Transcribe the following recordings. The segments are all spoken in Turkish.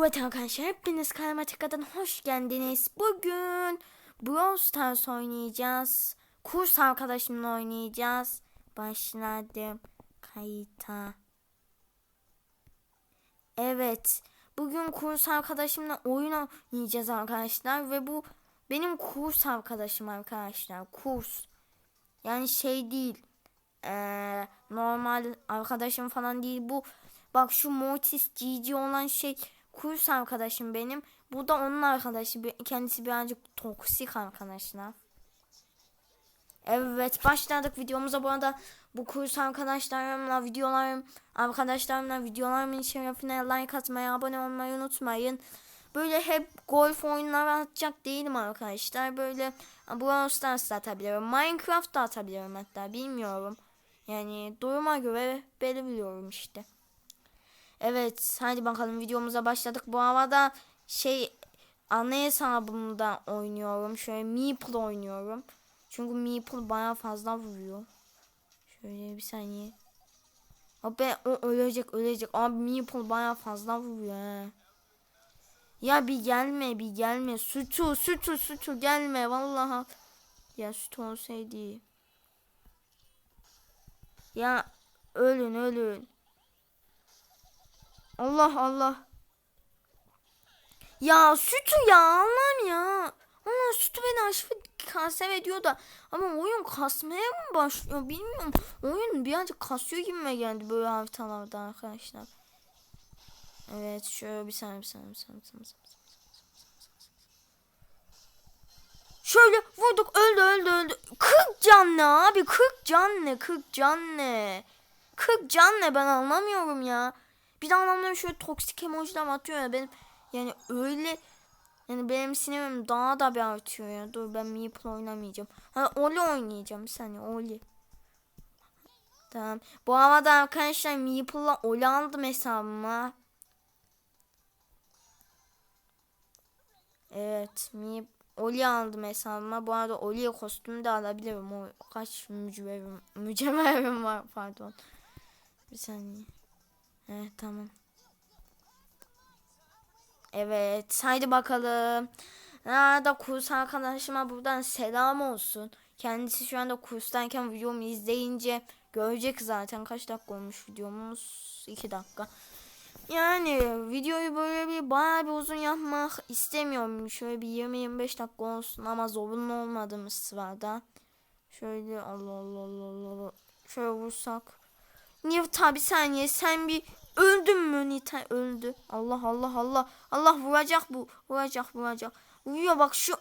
Evet arkadaşlar hepiniz Karmatika'dan hoş geldiniz. Bugün Brawl Stars oynayacağız. Kurs arkadaşımla oynayacağız. Başladım kayıta. Evet. Bugün kurs arkadaşımla oyun oynayacağız arkadaşlar. Ve bu benim kurs arkadaşım arkadaşlar. Kurs. Yani şey değil. Ee, normal arkadaşım falan değil. Bu bak şu Mortis GG olan şey kurs arkadaşım benim. Bu da onun arkadaşı. Kendisi birazcık toksik arkadaşlar. Evet başladık videomuza. Bu arada bu kurs arkadaşlarımla videolarım arkadaşlarımla videolarımın şerefine like atmayı, abone olmayı unutmayın. Böyle hep golf oyunları atacak değilim arkadaşlar. Böyle Brawl Stars da atabilirim. Minecraft da atabilirim hatta bilmiyorum. Yani duruma göre belirliyorum işte. Evet hadi bakalım videomuza başladık. Bu arada şey ana hesabımda oynuyorum. Şöyle Meeple oynuyorum. Çünkü Meeple baya fazla vuruyor. Şöyle bir saniye. Abi o ölecek ölecek. Abi Meeple baya fazla vuruyor he. Ya bir gelme bir gelme. Sütü sütü sütü gelme vallahi. Ya süt olsaydı. Ya ölün ölün. Allah Allah. Ya sütü ya Allah'ım ya. Ama sütü beni aşırı kanser ediyor da. Ama oyun kasmaya mı başlıyor bilmiyorum. Oyun birazcık kasıyor gibi geldi böyle haritalarda arkadaşlar. Evet şöyle bir bir saniye bir saniye. Bir saniye, bir saniye. Şöyle vurduk öldü öldü öldü. 40 can ne abi 40 can ne 40 can ne. 40 can ne ben anlamıyorum ya. Bir de adamlar şöyle toksik emojiler atıyor ya benim yani öyle yani benim sinirim daha da bir artıyor ya. Dur ben Meeple oynamayacağım. Ha Oli oynayacağım bir saniye Oli. Tamam. Bu arada arkadaşlar Meeple'la Oli aldım hesabıma. Evet. Meep Oli aldım hesabıma. Bu arada Oli'ye kostümü de alabilirim. O kaç mücevherim, mücevherim var pardon. Bir saniye. Evet tamam. Evet haydi bakalım. Nerede kurs arkadaşıma buradan selam olsun. Kendisi şu anda kurstayken videomu izleyince görecek zaten kaç dakika olmuş videomuz 2 dakika. Yani videoyu böyle bir bayağı bir uzun yapmak istemiyorum. Şöyle bir 20-25 dakika olsun ama zorunlu olmadığımız sırada. Şöyle Allah Allah Allah Allah. Şöyle vursak. Niye tabi saniye sen bir öldün mü Nita öldü. Allah Allah Allah. Allah vuracak bu. Vuracak vuracak. Vuruyor bak şu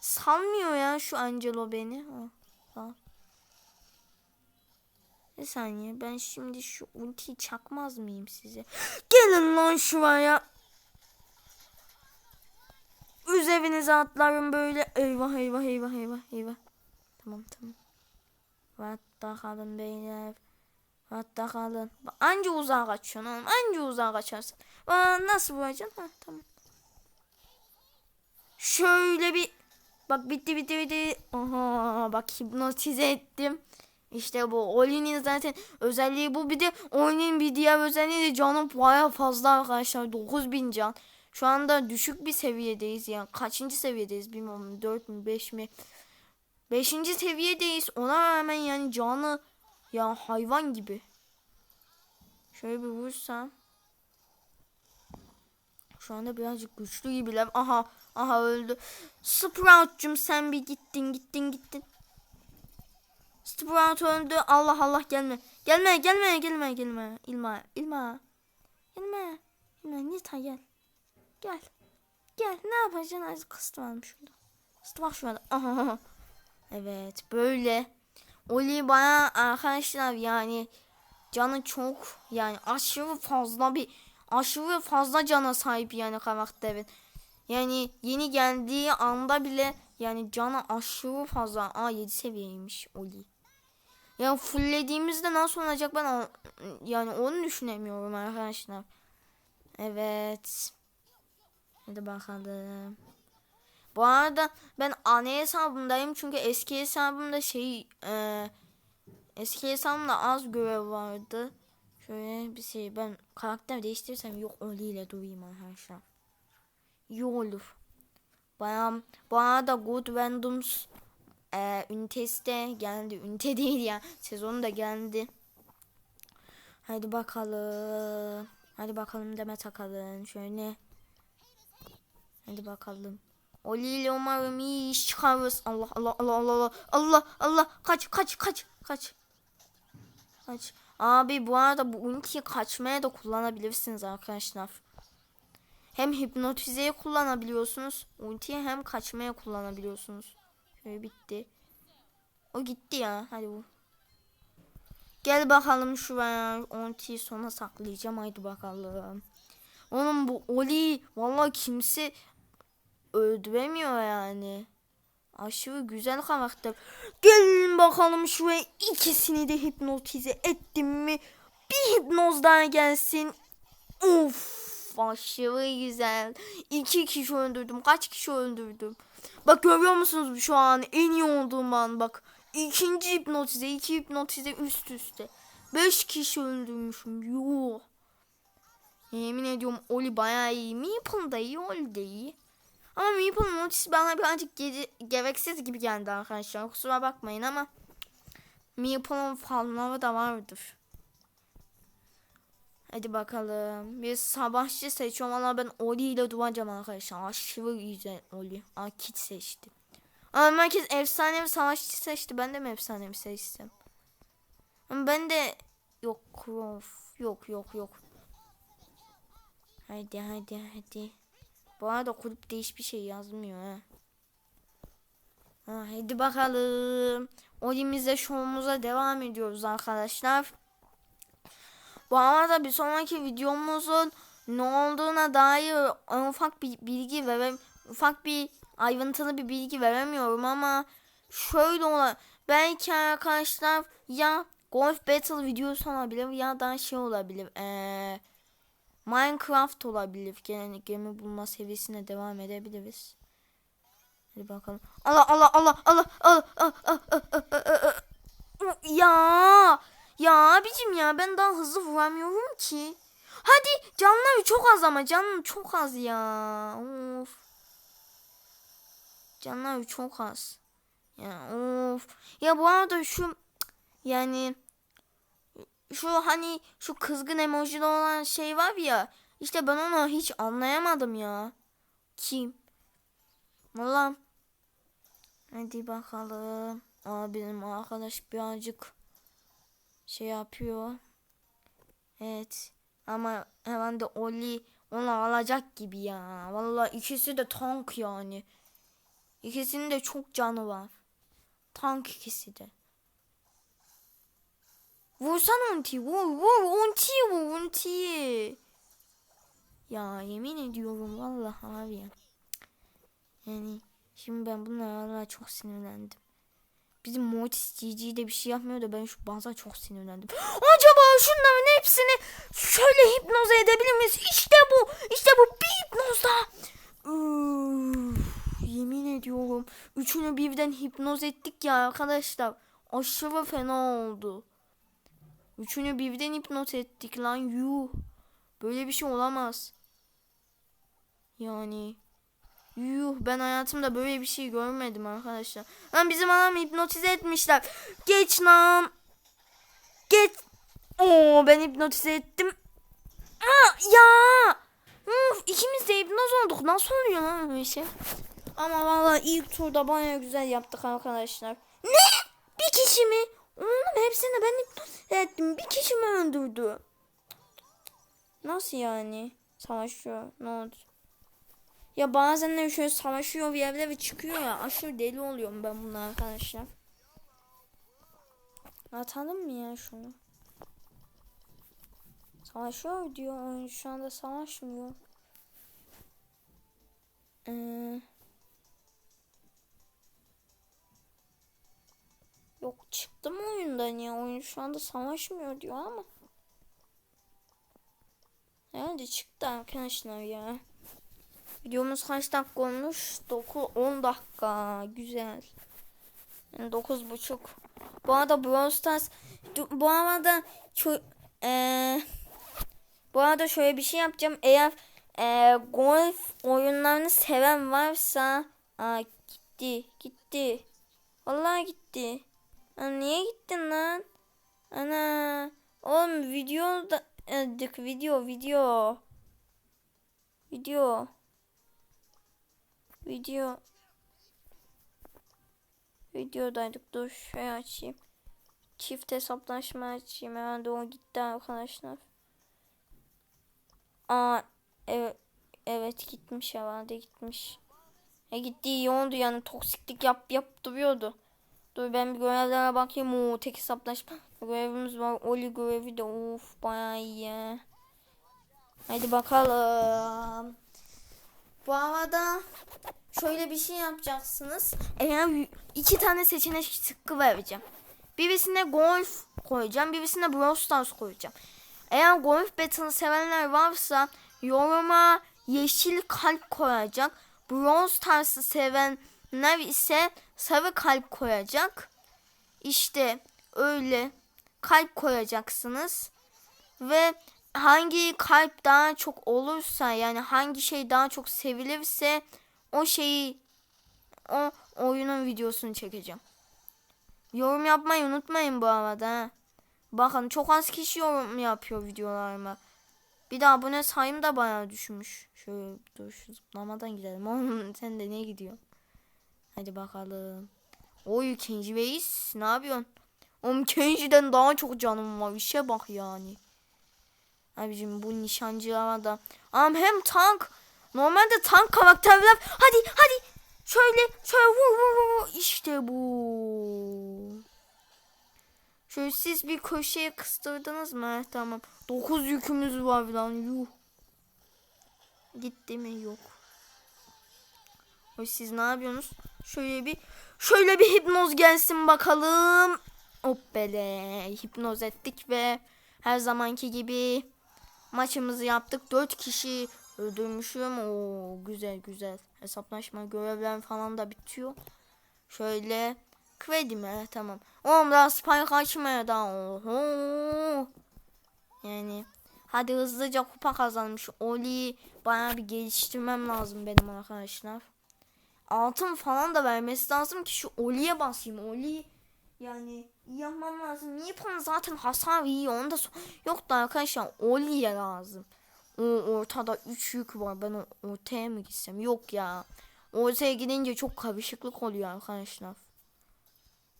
salmıyor ya şu Angelo beni. Ha, ha. Bir saniye ben şimdi şu ultiyi çakmaz mıyım size? Gelin lan şuraya. Üzerinize atlarım böyle. Eyvah eyvah eyvah eyvah eyvah. Tamam tamam. Hatta kalın beyler. Hatta kalın. Anca uzağa kaçıyorsun oğlum. Anca uzağa kaçarsın. Aa, nasıl vuracaksın? Ha, tamam. Şöyle bir. Bak bitti bitti bitti. Aha bak hipnotize ettim. İşte bu Oli'nin zaten özelliği bu. Bir de oyunun bir diğer özelliği de canım baya fazla arkadaşlar. 9000 can. Şu anda düşük bir seviyedeyiz yani. Kaçıncı seviyedeyiz bilmiyorum. 4 mü 5 mi? 5. seviyedeyiz. Ona rağmen yani canı ya hayvan gibi. Şöyle bir vursam. Şu anda birazcık güçlü gibiler. Aha aha öldü. Sprout'cum sen bir gittin gittin gittin. Sprout öldü. Allah Allah gelme. Gelme gelme gelme gelme. İlma İlma. İlma. İlma Nita gel. Gel. Gel ne yapacaksın? Az kısıt varmış şurada. Kısıt var şurada. Aha. Evet böyle. Oli baya arkadaşlar yani canı çok yani aşırı fazla bir aşırı fazla cana sahip yani karakterin. Yani yeni geldiği anda bile yani cana aşırı fazla. Aa 7 seviyeymiş Oli. Yani fulllediğimizde nasıl olacak ben yani onu düşünemiyorum arkadaşlar. Evet. Hadi bakalım. Bu arada ben ana hesabımdayım çünkü eski hesabımda şey e, eski hesabımda az görev vardı. Şöyle bir şey ben karakter değiştirirsem yok öyle durayım arkadaşlar. iyi olur. Bana, bana da Good Randoms e, ünitesi de geldi. Ünite değil ya. Sezonu da geldi. Hadi bakalım. Hadi bakalım deme takalım. Şöyle. Hadi bakalım. Oli ile umarım iyi iş çıkarırız. Allah Allah Allah Allah Allah Allah Allah kaç kaç kaç kaç. Kaç. Abi bu arada bu ultiyi kaçmaya da kullanabilirsiniz arkadaşlar. Hem hipnotizeye kullanabiliyorsunuz. Ultiyi hem kaçmaya kullanabiliyorsunuz. Şöyle bitti. O gitti ya. Hadi bu. Gel bakalım şuraya. Ultiyi sona saklayacağım. Haydi bakalım. Oğlum bu Oli vallahi kimse öldüremiyor yani. Aşırı güzel karakter. Gelin bakalım şuraya ikisini de hipnotize ettim mi? Bir hipnoz daha gelsin. Uf aşırı güzel. İki kişi öldürdüm. Kaç kişi öldürdüm? Bak görüyor musunuz şu an en iyi olduğum an bak. İkinci hipnotize, iki hipnotize üst üste. Beş kişi öldürmüşüm. Yuh. Yemin ediyorum Oli bayağı iyi. Meeple da iyi, Oli de iyi. Ama Meeple'ın ultisi bana birazcık gece, gereksiz gibi geldi arkadaşlar. Kusura bakmayın ama Meeple'ın fanları da vardır. Hadi bakalım. Bir savaşçı seçiyorum ama ben Oli ile duracağım arkadaşlar. Aşırı güzel Oli. Aa seçti. Ama herkes efsanevi savaşçı seçti. Ben de mi efsanevi seçtim? Ama ben de yok Crow. Yok yok yok. Hadi hadi hadi. Bu arada kulüpte hiçbir şey yazmıyor ha. ha hadi bakalım. Olimizde şovumuza devam ediyoruz arkadaşlar. Bu arada bir sonraki videomuzun ne olduğuna dair ufak bir bilgi verem ufak bir ayrıntılı bir bilgi veremiyorum ama şöyle olan belki arkadaşlar ya Golf Battle videosu olabilir ya da şey olabilir. Eee Minecraft olabilir. Gene gemi bulma seviyesine devam edebiliriz. Hadi bakalım. Allah Allah Allah Allah Allah Allah Ya ya abicim ya ben daha hızlı vuramıyorum ki. Hadi canları çok az ama canım çok az ya. Of. Canları çok az. Ya of. Ya bu arada şu yani şu hani şu kızgın emojili olan şey var ya. İşte ben onu hiç anlayamadım ya. Kim? Valla. Hadi bakalım. Aa benim arkadaş birazcık şey yapıyor. Evet. Ama hemen de Oli onu alacak gibi ya. Valla ikisi de tank yani. İkisinin de çok canı var. Tank ikisi de. Vursana ultiyi vur vur ultiyi vur ultiyi. Ya yemin ediyorum vallahi abi ya. Yani şimdi ben bunlara çok sinirlendim. Bizim Mortis GG de bir şey yapmıyor da ben şu baza çok sinirlendim. Acaba şunların hepsini şöyle hipnoze edebilir miyiz? İşte bu. işte bu bir hipnoz daha. Üf, yemin ediyorum. Üçünü birden hipnoz ettik ya arkadaşlar. Aşırı fena oldu. Üçünü birden hipnot ettik lan yuh. Böyle bir şey olamaz. Yani yuh ben hayatımda böyle bir şey görmedim arkadaşlar. Lan bizim adam hipnotize etmişler. Geç lan. Geç. Oo ben hipnotize ettim. Aa, ya. Uf, ikimiz de hipnoz olduk. Nasıl oluyor lan böyle şey? Ama vallahi ilk turda baya güzel yaptık arkadaşlar. Ne? Bir kişi mi? Oğlum hepsini ben hipnoz ettim. Bir kişi mi öldürdü? Nasıl yani? Savaşıyor. Ne oldu? Ya bazen de şöyle savaşıyor bir evde ve çıkıyor ya. Aşırı deli oluyorum ben bunu arkadaşlar. Atalım mı ya şunu? Savaşıyor diyor. Şu anda savaşmıyor. Eee... Yok çıktım oyundan ya. Oyun şu anda savaşmıyor diyor ama. Hadi çıktı arkadaşlar ya. Videomuz kaç dakika olmuş? 9 10 dakika. Güzel. Yani 9 buçuk. Bu arada Brawl Stars bu arada şu ee, bu arada şöyle bir şey yapacağım. Eğer e, golf oyunlarını seven varsa aa, gitti gitti. Vallahi gitti. Aa, niye gittin lan? Ana oğlum video da edik video video. Video. Video. Videodaydık. Dur şey açayım. Çift hesaplaşma açayım. Herhalde o gitti arkadaşlar. Aa evet, evet gitmiş herhalde gitmiş. E gitti iyi oldu yani toksiklik yap yap duruyordu. Dur ben bir görevlere bakayım. Oo tek hesaplaşma görevimiz var. Oli görevi de of bayağı iyi. Hadi bakalım. Bu arada şöyle bir şey yapacaksınız. Eğer iki tane seçenek tıkkı vereceğim. Birisine golf koyacağım. Birisine Brawl Stars koyacağım. Eğer golf battle sevenler varsa yoruma yeşil kalp koyacak. Brawl Stars'ı sevenler ise sarı kalp koyacak. İşte öyle kalp koyacaksınız. Ve hangi kalp daha çok olursa yani hangi şey daha çok sevilirse o şeyi o oyunun videosunu çekeceğim. Yorum yapmayı unutmayın bu arada. ha. Bakın çok az kişi yorum yapıyor videolarıma. Bir de abone sayım da bayağı düşmüş. Şöyle dur şu zıplamadan gidelim. Oğlum sen de ne gidiyor? Hadi bakalım. Oy Kenji Reis ne yapıyorsun? Oğlum Kenji'den daha çok canım var. İşe bak yani. Abicim bu nişancılara da. Am hem tank. Normalde tank karakterler. Hadi hadi. Şöyle şöyle vur vur. vur. İşte bu. Şöyle siz bir köşeye kıstırdınız mı? Heh, tamam. 9 yükümüz var lan. Yuh. Gitti mi? Yok. Oy siz ne yapıyorsunuz? Şöyle bir şöyle bir hipnoz gelsin bakalım. Hoppele. Hipnoz ettik ve her zamanki gibi maçımızı yaptık. 4 kişi öldürmüşüm. Oo güzel güzel. Hesaplaşma görevler falan da bitiyor. Şöyle kredi mi? Tamam. Oğlum daha spike açmaya da. Oho. Yani hadi hızlıca kupa kazanmış. Oli bayağı bir geliştirmem lazım benim arkadaşlar. Altın falan da vermesi lazım ki şu Oli'ye basayım. Oli yani yapmam lazım. Niye bana zaten hasar iyi onu da yok da arkadaşlar Oli'ye lazım. O ortada 3 yük var. Ben ortaya mı gitsem? Yok ya. Ortaya gidince çok karışıklık oluyor arkadaşlar.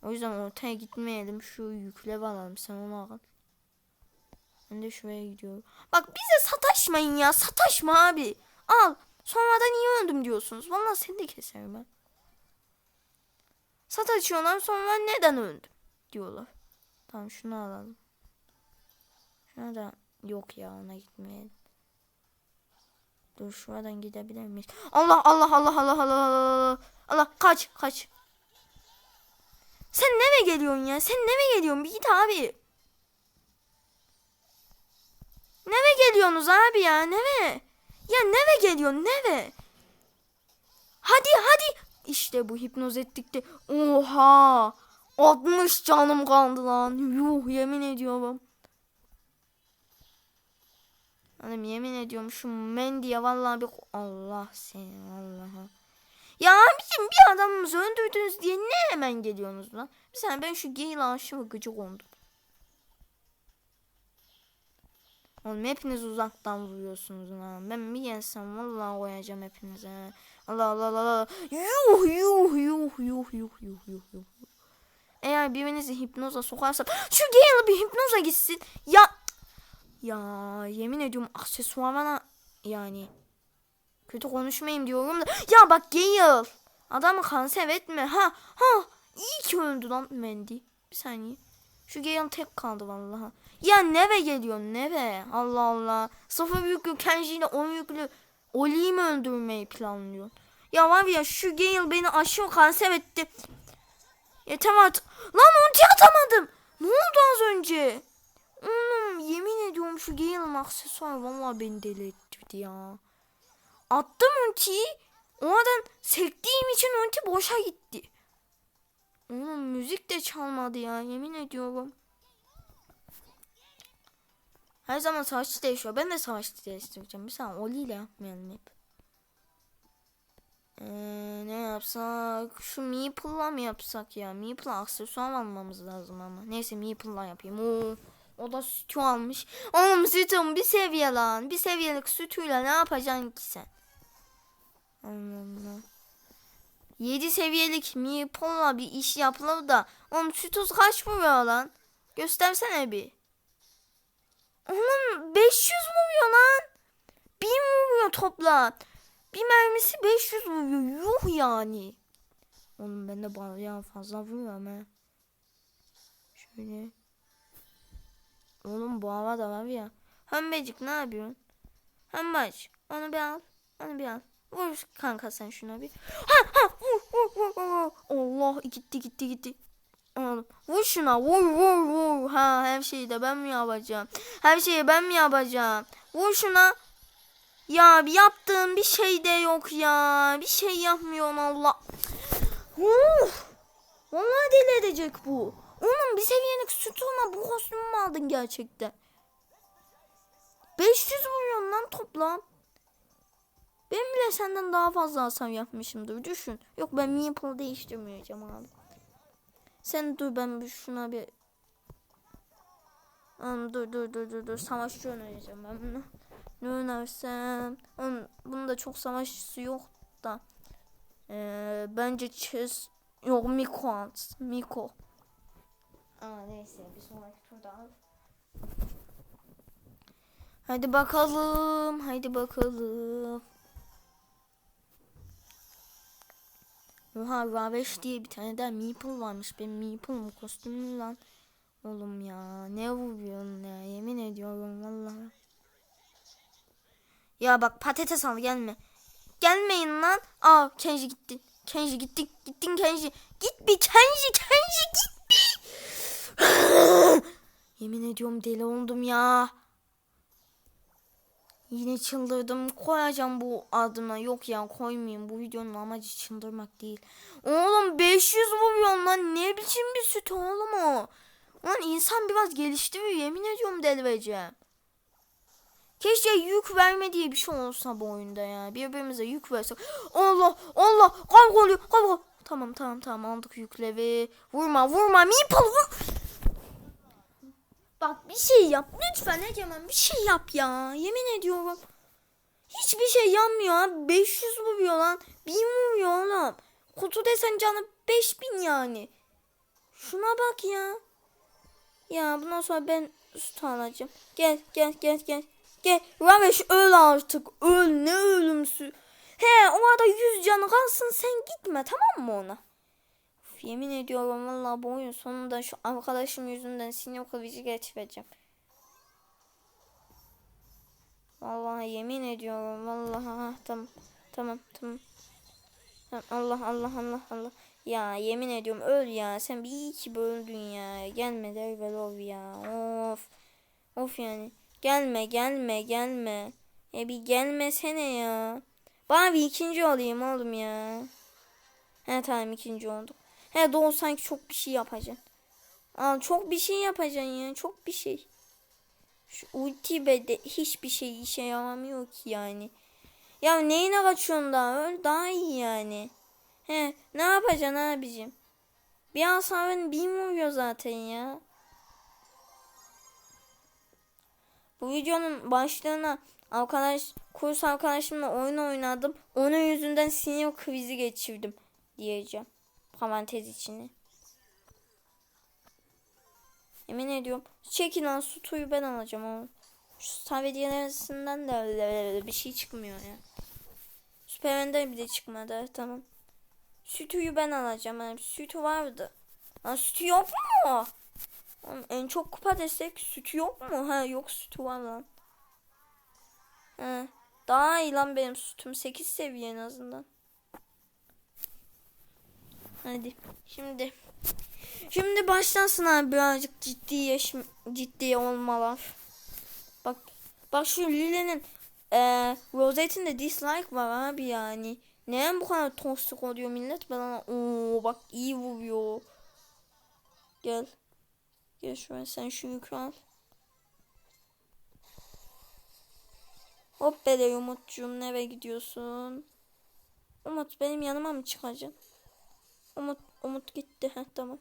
O yüzden ortaya gitmeyelim. Şu yükle alalım. Sen onu al. Ben de şuraya gidiyorum. Bak bize sataşmayın ya. Sataşma abi. Al. Sonradan iyi öldüm diyorsunuz. Vallahi seni de keserim ben. Sataşıyorlar sonra neden öldüm diyorlar. Tamam şunu alalım. Şuna da yok ya ona gitmeyelim. Dur şuradan gidebilir miyiz? Allah Allah Allah Allah Allah Allah Allah kaç kaç. Sen nereye geliyorsun ya? Sen nereye geliyorsun? Bir git abi. Nereye geliyorsunuz abi ya? Nereye? Ya nereye geliyorsun? Nereye? Hadi hadi. İşte bu hipnoz ettik de. Oha. 60 canım kaldı lan. Yuh yemin ediyorum. Hanım yemin ediyorum şu Mendy'ye vallahi bir Allah seni Allah'a. Ya abicim bir adamımızı öldürdünüz diye ne hemen geliyorsunuz lan? Bir saniye ben şu Gale aşımı gıcık oldum. Oğlum hepiniz uzaktan vuruyorsunuz lan. Ben bir yensem vallahi koyacağım hepinize. Allah Allah Allah Allah. Yuh yuh yuh yuh yuh yuh yuh yuh. Eğer birinizi hipnoza sokarsam şu Gale bir hipnoza gitsin. Ya ya yemin ediyorum aksesuarına yani kötü konuşmayayım diyorum da ya bak Gale adamı kanser etme ha ha iyi ki öldü lan Mandy bir saniye şu Gale tek kaldı vallahi ya neve geliyor neve Allah Allah sıfır yüklü Kenji ile on yüklü Oli'yi mi öldürmeyi planlıyor ya var ya şu Gale beni aşıyor kanser etti yeter artık lan ulti atamadım ne oldu az önce Oğlum yemin ediyorum şu Gale'ın aksesuar valla beni deli ettirdi ya. Attım ultiyi. Oradan sektiğim için ulti boşa gitti. Oğlum müzik de çalmadı ya yemin ediyorum. Her zaman savaşçı değişiyor. Ben de savaşçı değiştireceğim. Bir saniye Oli ile yapmayalım hep. Ee, ne yapsak? Şu Meeple'la mı yapsak ya? Meeple'la aksesuar almamız lazım ama. Neyse Meeple'la yapayım. Oo, o da sütü almış. Oğlum sütüm bir seviye lan. Bir seviyelik sütüyle ne yapacaksın ki sen? Allah Allah. 7 seviyelik Meeple'la bir iş yapılır da. Oğlum sütüz kaç vuruyor lan? Göstersene bir. Oğlum 500 vuruyor lan. 1000 vuruyor toplam. Bir mermisi 500 vuruyor. Yuh yani. Oğlum ben de bayağı fazla vuruyorum ha. Şöyle. Oğlum bu hava da var ya. Hömbecik ne yapıyorsun? Hömbecik. Onu bir al. Onu bir al. Vur kanka sen şuna bir. Ha ha vur vur vur vur. Allah gitti gitti gitti. Oğlum vur şuna vur vur vur. Ha her şeyi de ben mi yapacağım? Her şeyi ben mi yapacağım? Vur şuna. Ya yaptığım bir şey de yok ya. Bir şey yapmıyorum Allah. Uf. Vallahi deli edecek bu. Oğlum bir seviyelik sütuna bu kostümü mü aldın gerçekten? 500 vuruyorsun lan toplam. Ben bile senden daha fazla hasar yapmışımdır. Düşün. Yok ben Meeple değiştirmeyeceğim abi. Sen dur ben bir şuna bir... Oğlum dur dur dur dur dur. Savaşçı önereceğim ben bunu. Ne önersem? Oğlum bunda çok savaşçısı yok da. Ee, bence Chess... Yok Miko at. Miko. Aa neyse bir sonraki turda al. Hadi bakalım. Hadi bakalım. Oha Raveş diye bir tane daha Meeple varmış. Benim Meeple'ım kostümlü lan. Oğlum ya ne vuruyorsun ya yemin ediyorum vallahi. Ya bak patates al gelme. Gelmeyin lan. Aa Kenji gitti. Kenji gitti. Gittin Kenji. Git bir Kenji Kenji git bir. yemin ediyorum deli oldum ya. Yine çıldırdım. Koyacağım bu adına. Yok ya koymayayım. Bu videonun amacı çıldırmak değil. Oğlum 500 vuruyor lan. Ne biçim bir süt oğlum o. Lan insan biraz geliştiriyor. Yemin ediyorum delireceğim. Keşke yük verme diye bir şey olsa bu oyunda ya. Birbirimize yük versek. Allah Allah kayboluyor kaybol. Tamam tamam tamam aldık yükleri. Vurma vurma Meeple vur. Bak bir şey yap lütfen Egemen bir şey yap ya. Yemin ediyorum. Hiçbir şey yanmıyor abi. 500 vuruyor lan. 1000 vuruyor oğlum. Kutu desen canı 5000 yani. Şuna bak ya. Ya bundan sonra ben süt alacağım. Gel gel gel gel. Gel Ramesh öl artık. Öl ne ölümsü. He o arada 100 canı kalsın sen gitme tamam mı ona? Yemin ediyorum vallahi bu oyun sonunda şu arkadaşım yüzünden sinir kılıcı geçireceğim. Vallahi yemin ediyorum vallahi ha, tamam tamam tamam. Allah Allah Allah Allah. Ya yemin ediyorum öl ya. Sen bir iyi ki öldün ya. Gelme Dervel ol ya. Of. Of yani. Gelme gelme gelme. Ya bir gelmesene ya. Bana bir ikinci olayım oğlum ya. He tamam ikinci olduk. He doğru sanki çok bir şey yapacaksın. Aa, çok bir şey yapacaksın ya. Çok bir şey. Şu ulti be de hiçbir şey işe yaramıyor ki yani. Ya neyine kaçıyorsun daha öl daha iyi yani. He ne yapacaksın abicim? Bir hasarın bin vuruyor zaten ya. Bu videonun başlığına arkadaş kurs arkadaşımla oyun oynadım. Onun yüzünden sinir krizi geçirdim diyeceğim. Parantez içine. Yemin ediyorum. Çekin lan sutuyu ben alacağım ama. Şu savediyelerinden de öyle bir şey çıkmıyor ya. Süpermen'de bir de çıkmadı. Tamam. Sütüyü ben alacağım. Yani sütü vardı. Ha, sütü yok mu? Oğlum, en çok kupa destek sütü yok mu? Ha yok sütü var lan. Ha, daha iyi lan benim sütüm. 8 seviye en azından. Hadi. Şimdi. Şimdi başlasın abi birazcık ciddi yaş ciddi olmalar. Bak bak şu Lile'nin e, Rosette'inde dislike var abi yani. Neden bu kadar toksik oluyor millet bana? Oo bak iyi vuruyor. Gel. Gel şuraya sen şu yükü al. Hop bele Umut'cum nereye gidiyorsun? Umut benim yanıma mı çıkacaksın? Umut, Umut gitti. Heh, tamam.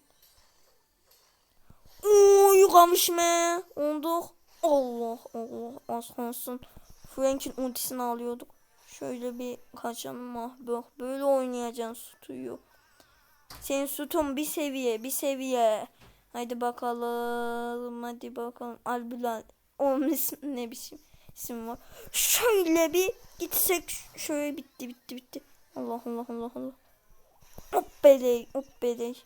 Oy kamışme. Olduk. Allah Allah az kalsın. Frank'in ultisini alıyorduk. Şöyle bir kaçalım ah bak böyle oynayacaksın sütüyü. Senin sütun bir seviye bir seviye. Haydi bakalım hadi bakalım. Albülal. Onun ismi ne biçim isim var. Şöyle bir gitsek şöyle bitti bitti bitti. Allah Allah Allah Allah. Hop beley hop beley.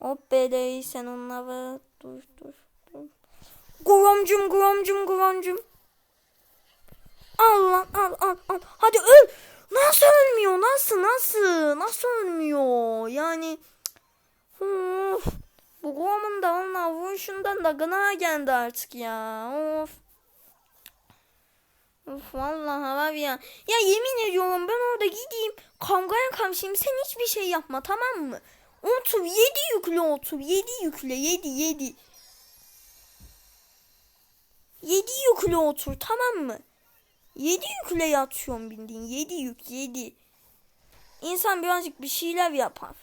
Hop beley sen onları dur dur dur. Guromcum guromcum guromcum. Al lan al al al. Hadi öl. Nasıl ölmüyor? Nasıl nasıl? Nasıl ölmüyor? Yani of. Bu Gorman da valla vuruşundan da gına geldi artık ya. Of. Of vallahi var ya. Ya yemin ediyorum ben orada gideyim kavgaya karşıyım sen hiçbir şey yapma tamam mı? Otur yedi yükle otur yedi yükle yedi yedi. Yedi yükle otur tamam mı? Yedi yükle yatıyorum bildiğin yedi yük yedi. İnsan birazcık bir şeyler yapar.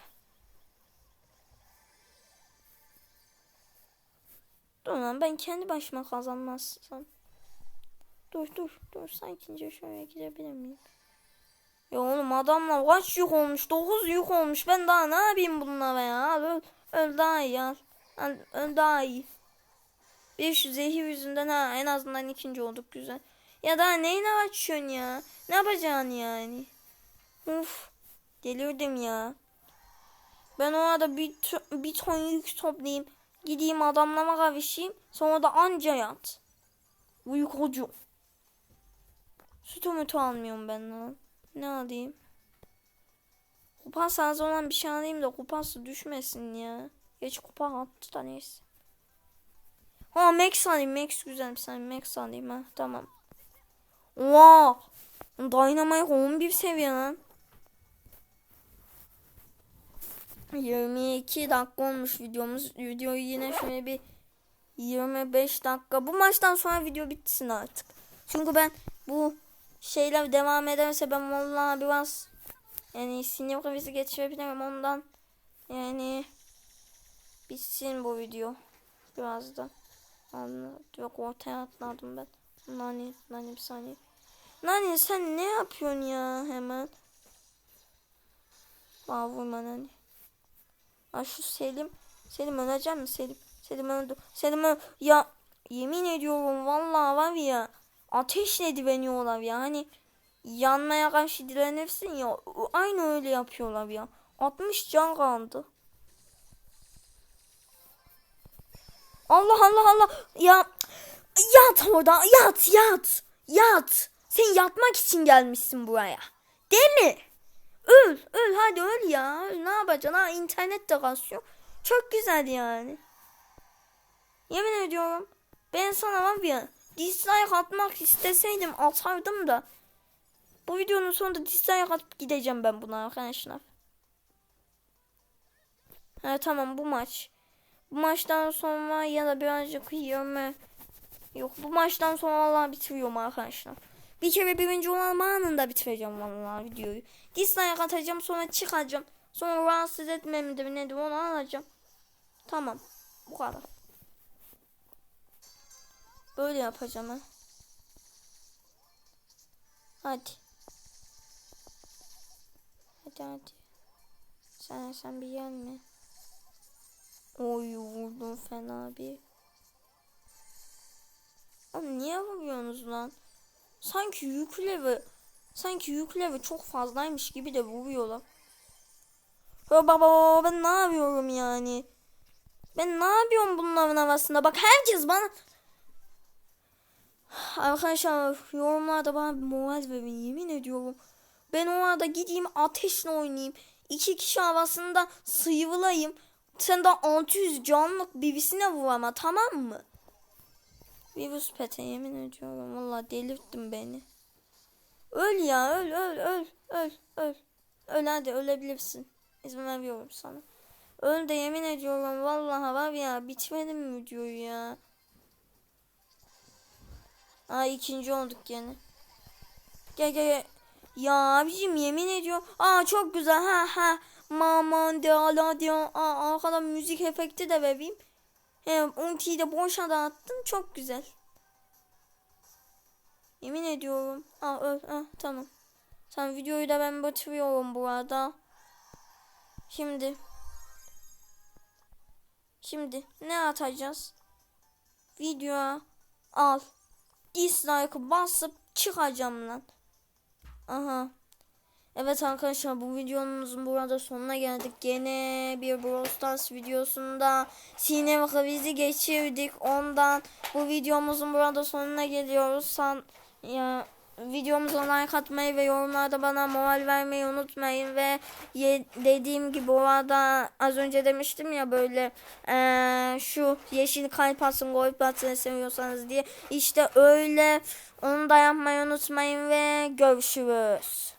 Dur lan ben kendi başıma kazanmazsam. Dur dur dur sakince şöyle gidebilir miyim? Ya oğlum adamlar kaç yük olmuş? 9 yük olmuş. Ben daha ne yapayım bunlara ya? Öl, öl daha iyi al. Öl daha iyi. Bir şu zehir yüzünden ha en azından ikinci olduk güzel. Ya daha neyine açıyorsun ya? Ne yapacaksın yani? Uf. Delirdim ya. Ben o arada bir, bir ton yük toplayayım. Gideyim adamlama kavuşayım. Sonra da anca yat. Uykucu. Sütü mütü almıyorum ben lan. Ne alayım? Kupas az olan bir şey alayım da kupası düşmesin ya. Geç kupa attı da neyse. Ha Max alayım. Max güzel bir saniye. Max alayım ha. Tamam. Wow. Dynamite 11 seviye lan. 22 dakika olmuş videomuz. Videoyu yine şöyle bir 25 dakika. Bu maçtan sonra video bitsin artık. Çünkü ben bu şeyler devam ederse ben vallahi biraz yani sinir krizi geçirebilirim ondan. Yani bitsin bu video. Biraz da. Anladım. Yok ortaya atladım ben. Nani, nani bir saniye. Nani sen ne yapıyorsun ya hemen? Aa vurma Nani. Aa şu Selim. Selim ölecek mi Selim? Selim öldü. Selim öldü. Ya yemin ediyorum vallahi var ya. Ateşle diveniyorlar ya. Hani yanmaya karşı direnirsin ya. Aynı öyle yapıyorlar ya. 60 can kaldı. Allah Allah Allah. Ya yat orada. Yat yat. Yat. Sen yatmak için gelmişsin buraya. Değil mi? Öl. Öl hadi öl ya. Öl. Ne yapacaksın? Ha internet de kasıyor. Çok güzel yani. Yemin ediyorum. Ben sana var ya dislike atmak isteseydim atardım da. Bu videonun sonunda dislike atıp gideceğim ben buna arkadaşlar. Ha tamam bu maç. Bu maçtan sonra ya da birazcık yiyorum. Yok bu maçtan sonra vallahi bitiriyorum arkadaşlar. Bir kere birinci olan anında bitireceğim vallahi videoyu. Dislike atacağım sonra çıkacağım. Sonra rahatsız etmem de nedir onu alacağım. Tamam. Bu kadar. Böyle yapacağım ha. Hadi. Hadi hadi. Sen sen bir gelme. Oy vurdum fena bir. Oğlum niye vuruyorsunuz lan? Sanki yüklevi sanki yüklevi çok fazlaymış gibi de vuruyorlar. Baba, baba ben ne yapıyorum yani? Ben ne yapıyorum bunların arasında? Bak herkes bana Arkadaşlar yorumlarda bana bir moral verin yemin ediyorum. Ben o arada gideyim ateşle oynayayım. İki kişi arasında sıyrılayım. Sen de 600 canlık birisine vur ama tamam mı? Virüs pete yemin ediyorum. Valla delirttin beni. Öl ya öl öl öl öl öl. Öl hadi ölebilirsin. İzin veriyorum sana. Öl de yemin ediyorum vallahi var ya bitmedi mi videoyu ya. Aa ikinci olduk gene. Gel gel gel. Ya abicim yemin ediyorum. Aa çok güzel. Ha ha. Maman de ala de. Aa arkadan müzik efekti de vereyim. He ultiyi de boşa dağıttım. Çok güzel. Yemin ediyorum. Aa öl. Ha, tamam. Tamam videoyu da ben batırıyorum bu arada. Şimdi. Şimdi ne atacağız? Videoya al. Dislike'ı basıp çıkacağım lan. Aha. Evet arkadaşlar bu videomuzun burada sonuna geldik. Gene bir Brawl Stars videosunda sinema krizi geçirdik. Ondan bu videomuzun burada sonuna geliyoruz. San, ya, videomuza like atmayı ve yorumlarda bana moral vermeyi unutmayın. Ve ye, dediğim gibi o arada az önce demiştim ya böyle eee, şu yeşil kalp atın gol atın seviyorsanız diye. İşte öyle onu da yapmayı unutmayın ve görüşürüz.